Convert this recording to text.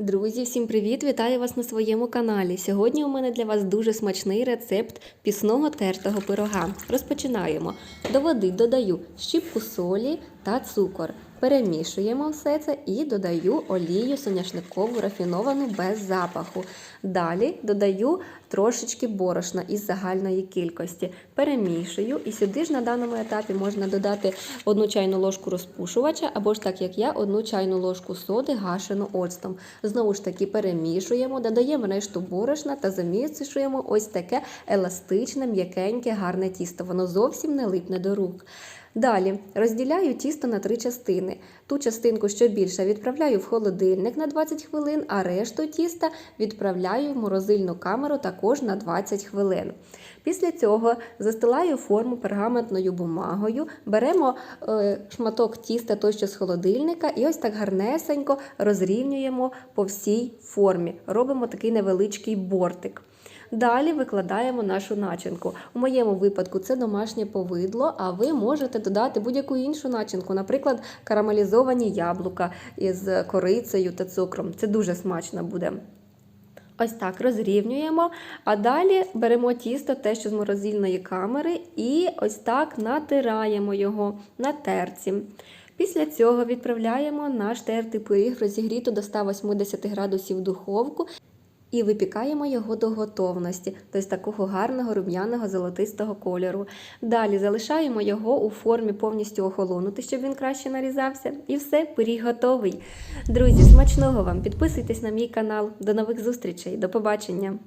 Друзі, всім привіт! Вітаю вас на своєму каналі. Сьогодні у мене для вас дуже смачний рецепт пісного тертого пирога. Розпочинаємо. До води додаю щіпку солі та цукор. Перемішуємо все це і додаю олію соняшникову рафіновану без запаху. Далі додаю трошечки борошна із загальної кількості. Перемішую і сюди ж на даному етапі можна додати одну чайну ложку розпушувача або ж так як я, одну чайну ложку соди гашену оцтом. Знову ж таки перемішуємо, додаємо решту борошна та замішуємо ось таке еластичне, м'якеньке, гарне тісто. Воно зовсім не липне до рук. Далі розділяю тісто на три частини. Ту частинку, що більше, відправляю в холодильник на 20 хвилин, а решту тіста відправляю в морозильну камеру також на 20 хвилин. Після цього застилаю форму пергаментною бумагою, беремо е, шматок тіста той, що з холодильника, і ось так гарнесенько розрівнюємо по всій формі. Робимо такий невеличкий бортик. Далі викладаємо нашу начинку. У моєму випадку це домашнє повидло, а ви можете додати будь-яку іншу начинку, наприклад, карамелізовані яблука із корицею та цукром. Це дуже смачно буде. Ось так розрівнюємо, а далі беремо тісто, те, що з морозильної камери, і ось так натираємо його на терці. Після цього відправляємо наш тертий пиріг розігріту до 180 градусів духовку і випікаємо його до готовності, тобто такого гарного рум'яного золотистого кольору. Далі залишаємо його у формі повністю охолонути, щоб він краще нарізався. І все, пиріг готовий. Друзі, смачного вам! Підписуйтесь на мій канал. До нових зустрічей, до побачення!